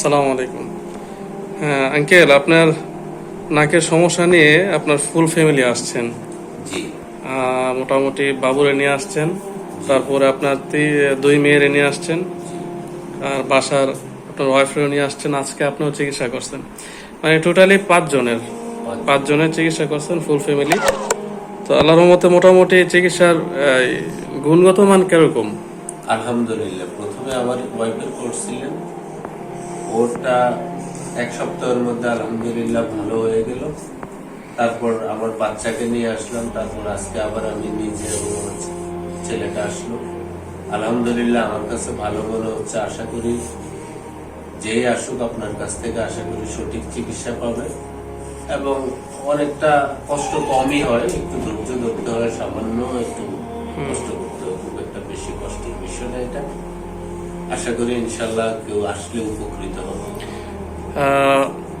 সালাম আলাইকুম। হ্যাঁ আঙ্কেল আপনার নাকের সমস্যা নিয়ে আপনার ফুল ফ্যামিলি আসছেন। মোটামুটি বাবুরে নিয়ে আসছেন তারপরে আপনার দুই মেয়েরে নিয়ে আসছেন আর বাসার আপনার ওয়াইফেরও নিয়ে আসছেন। আজকে আপনিও চিকিৎসা করছেন। মানে টোটালি পাঁচজনের পাঁচজনের চিকিৎসা করছেন ফুল ফ্যামিলি তো আল্লাহর মতে মোটামুটি চিকিৎসার গুণগত মান কীরকম? আলহামদুলিল্লাহ প্রথমে আমার ওয়াইফের করছিলেন ওটা এক সপ্তাহের মধ্যে আলহামদুলিল্লাহ ভালো হয়ে গেল। তারপর আমার বাচ্চাকে নিয়ে আসলাম, তারপর আজকে আবার আমি নিজে ছেলেটা আসলো। আলহামদুলিল্লাহ আমার কাছে ভালো মনে হচ্ছে, আশা করি যেই আসুক আপনার কাছ থেকে, আশা করি সঠিক চিকিৎসা পাবে। এবং অনেকটা কষ্ট কমই হয়, একটু ধৈর্য ধরতে হয়, সামান্য একটু কষ্ট করতে হয়, খুব একটা বেশি কষ্টের বিষয় না এটা। আশা করি ইনশাল্লাহ কেউ আসলে উপকৃত হবে।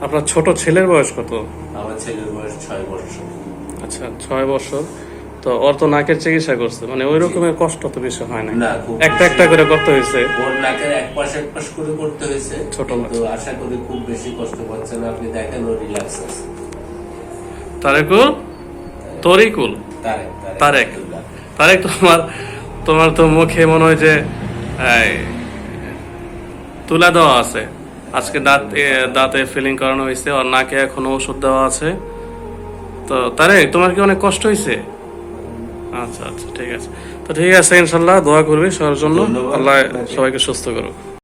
আপনার ছোট ছেলের বয়স কত? আমার ছেলের বয়স ছয় বছর। আচ্ছা ছয় বছর। তো ওর তো নাকের চিকিৎসা করছে মানে ওই রকমের কষ্ট তো বেশি হয় না একটা একটা করে করতে হয়েছে। ওর নাকের এক পাশ এক পাশ করে করতে হয়েছে। ছোট কিন্তু আশা করি খুব বেশি কষ্ট পাচ্ছে না আপনি দেখেন ও রিল্যাক্স আছে। তারেকুল? তরিকুল? তারেক তারেক। তারেক। তোমার তোমার তো মুখে মনে হয় যে তুলা দেওয়া আছে। আজকে দাঁত দাঁতে ফিলিং করানো হয়েছে আর নাকে এখনও ওষুধ দেওয়া আছে। তো তারে তোমার কি অনেক কষ্ট হয়েছে? আচ্ছা আচ্ছা ঠিক আছে। তো ঠিক আছে ইনশাল্লাহ দোয়া করবি সবার জন্য। আল্লাহ সবাইকে সুস্থ করুক।